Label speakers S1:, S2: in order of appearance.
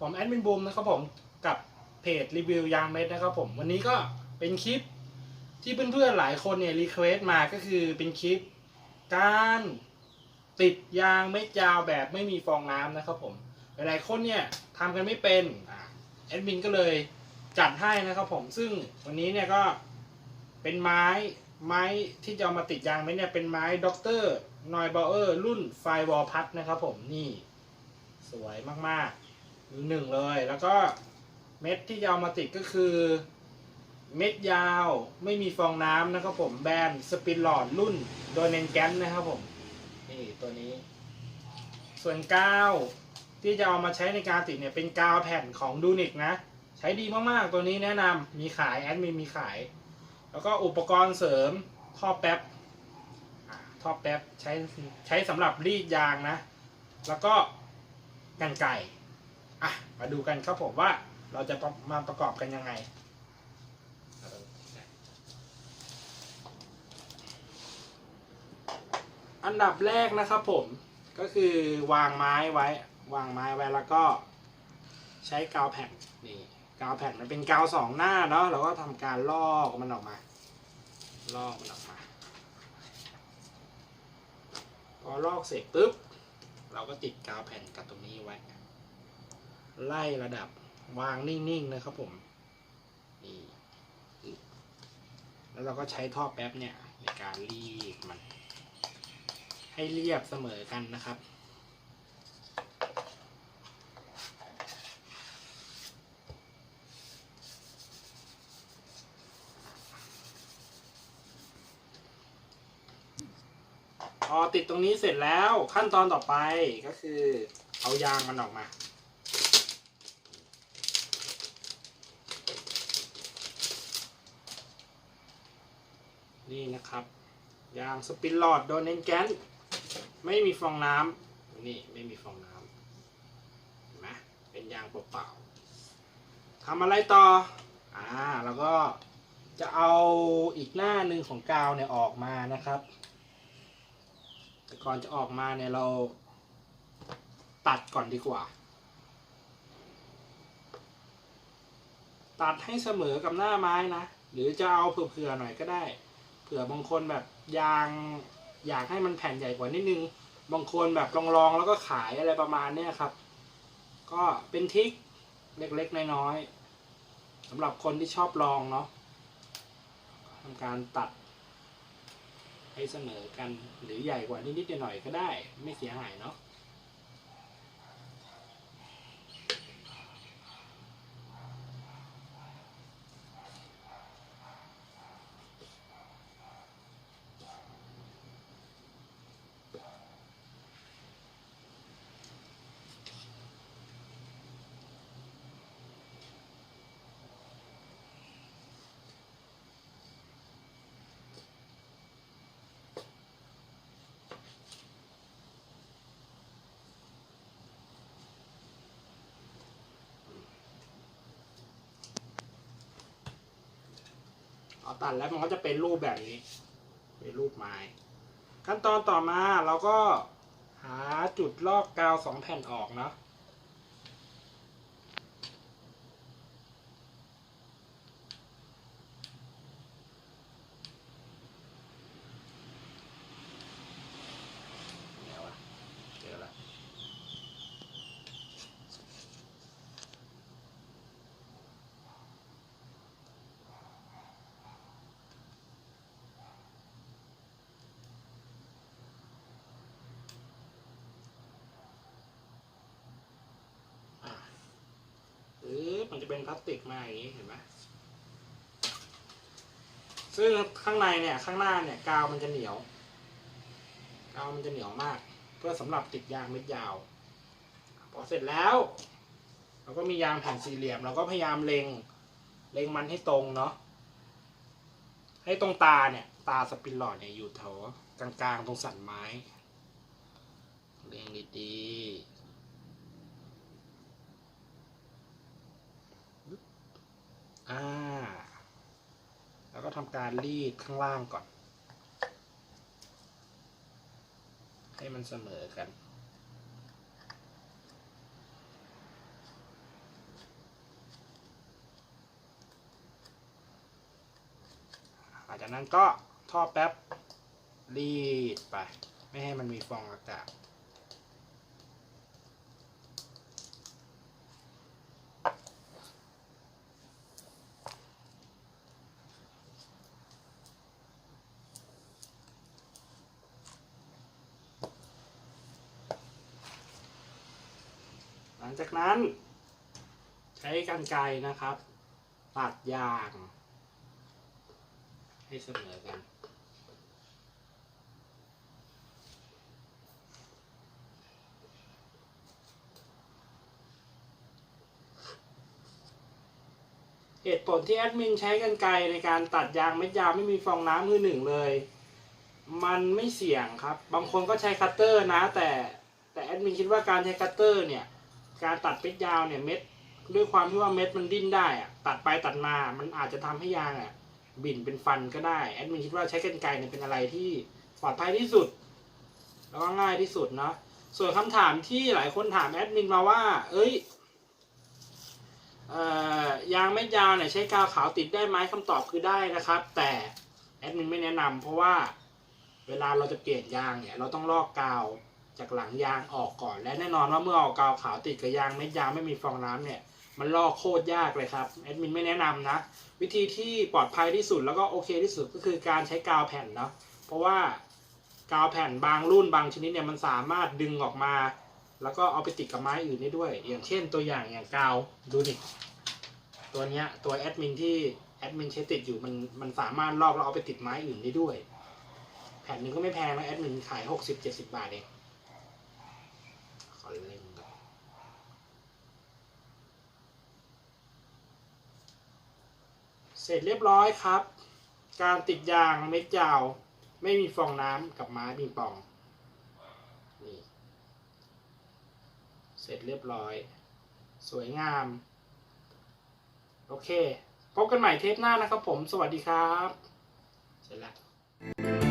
S1: ผมแอดมินบูมนะครับผมกับเพจรีวิวยางเม็ดนะครับผมวันนี้ก็เป็นคลิปที่เพื่อนๆหลายคนเนี่ยรีเควสต์มาก็คือเป็นคลิป การติดยางเม็ดยาวแบบไม่มีฟองน้ำนะครับผมหลายๆคนเนี่ยทำกันไม่เป็นแอดมินก็เลยจัดให้นะครับผมซึ่งวันนี้เนี่ยก็เป็นไม้ไม้ที่จะามาติดยางเม็ดเนี่ยเป็นไม้ด็อกเตอร์นอยบเออร์รุ่นไฟวอลพัทนะครับผมนี่สวยมากๆมือ หนึ่งเลย แล้วก็เม็ดที่จะเอามาติดก็คือ เม็ดยาวไม่มีฟองน้ำนะครับผมแบรนด์สปินหลอดรุ่นโดยเนนแกนนะครับผม นี่ตัวนี้ ส่วนกาวที่จะเอามาใช้ในการติดเนี่ยเป็นกาวแผ่นของดูนิกนะ ใช้ดีมากๆ ตัวนี้แนะนำมีขายแอดมินมีขาย แล้วก็อุปกรณ์เสริมท่อแป๊บท่อแป๊บใช้ใช้สำหรับรีดยางนะ แล้วก็กันไก่ อะมาดูกันครับผมว่าเราจะมาประกอบกันยังไงอันดับแรกนะครับผมก็คือวางไม้ไว้ วางไม้ไว้แล้วก็ ใช้กาวแผ่นนี่กาวแผ่นมันเป็นกาวสองหน้าเนาะเราก็ทำการลอกมันออกมาลอกมันออกมา พอลอกเสร็จปุ๊บ เราก็ติดกาวแผ่นกับตรงนี้ไว้ ไล่ระดับวางนิ่งๆนะครับผมนี่แล้วเราก็ใช้ท่อแป๊บเนี่ยในการรีดมัน ให้เรียบเสมอกันนะครับพอติดตรงนี้เสร็จแล้วขั้นตอนต่อไปก็คือ เอายางมันออกมา นี่นะครับยางสปินหลอดโดนเน้นแกนไม่มีฟองน้ำนี่ไม่มีฟองน้ำเห็นไหมเป็นยางเปล่าๆทำอะไรต่ออ่าแล้วก็จะเอาอีกหน้าหนึ่งของกาวเนี่ยออกมานะครับ แต่ก่อนจะออกมาเนี่ยเราตัดก่อนดีกว่า ตัดให้เสมอกับหน้าไม้นะ หรือจะเอาเผื่อๆหน่อยก็ได้ ผื่อบางคนแบบยางอยากให้มันแผ่นใหญ่กว่านิดนึง บางคนแบบลองๆแล้วก็ขายอะไรประมาณเนี้ยครับ ก็เป็นทิคเล็กๆน้อยๆสำหรับคนที่ชอบลองเนาะทำการตัด ให้เสมอกันหรือใหญ่กว่านิดๆหน่อยๆก็ได้ ไม่เสียหายเนาะ ตัดแล้วมันก็จะเป็นรูปแบบนี้ เป็นรูปไม้ ขั้นตอนต่อมาเราก็หาจุดลอกกาวสองแผ่นออกเนาะ ไหนวะเจอละ อะหรือมันจะ เป็นพลาสติกมาอย่างนี้เห็นไหมซึ่งข้างในเนี่ยข้างหน้าเนี่ยกาวมันจะเหนียว กาวมันจะเหนียวมาก เพื่อสำหรับติดยางเม็ดยาว พอเสร็จแล้ว เราก็มียางแผ่นสี่เหลี่ยม เราก็พยายามเล็งเล็งมันให้ตรงเนาะให้ตรงตาเนี่ย ตาสปินหลอดเนี่ยอยู่แถวกลางๆตรงสันไม้เล็งดีๆ อ่า แล้วก็ทำการรีดข้างล่างก่อน ให้มันเสมอกันหลังจากนั้นก็ท่อแป๊บรีดไป ไม่ให้มันมีฟองอากาศ ลังจากนั้น ใช้กรรไกรนะครับ ตัดยาง ให้เสมอกัน เหตุผลที่แอดมินใช้กรรไกรในการตัดยางเม็ดยาวไม่มีฟองน้ำมือหนึ่งเลยมันไม่เสี่ยงครับ บางคนก็ใช้คัตเตอร์นะ แต่แต่แอดมินคิดว่าการใช้คัตเตอร์เนี่ย การตัดเม็ดยาวเนี่ยเม็ดด้วยความที่ว่าเม็ดมันดิ้นได้อะตัดไปตัดมามันอาจจะทำให้ยางอะบิ่นเป็นฟันก็ได้แอดมินคิดว่าใช้กรรไกรเนี่ยเป็นอะไรที่ปลอดภัยที่สุด แล้วก็ง่ายที่สุดเนาะส่วนคำถามที่หลายคนถามแอดมินมาว่า เอ้ยยางเม็ดยาวเนี่ยใช้กาวขาวติดได้ไหมคำตอบคือได้นะครับ แต่แอดมินไม่แนะนำเพราะว่าเวลาเราจะเปลี่ยนยางเนี่ยเราต้องลอกกาว จากหลังยางออกก่อน และแน่นอนว่าเมื่อเอากาวขาวติดกับยางเม็ดยาวไม่มีฟองน้ำเนี่ยมันลอกโคตรยากเลยครับแอดมินไม่แนะนำนะ วิธีที่ปลอดภัยที่สุดแล้วก็โอเคที่สุดก็คือการใช้กาวแผ่นเนาะเพราะว่ากาวแผ่นบางรุ่นบางชนิดเนี่ยมันสามารถดึงออกมา แล้วก็เอาไปติดกับไม้อื่นได้ด้วย อย่างเช่นตัวอย่างอย่างกาวดูดิตัวเนี้ยตัวแอดมินที่แอดมินใช้ติดอยู่มันมันสามารถลอกแล้วเอาไปติดไม้อื่นได้ด้วย แผ่นหนึ่งก็ไม่แพงนะแอดมินขายหกสิบเจ็ดสิบาทเองขอเล่นก่อน เสร็จเรียบร้อยครับ การติดยางเม็ดยาว ไม่มีฟองน้ำกับไม้ปิงปองนี่เสร็จเรียบร้อย สวยงาม โอเค พบกันใหม่เทปหน้านะครับผม สวัสดีครับ เสร็จแล้ว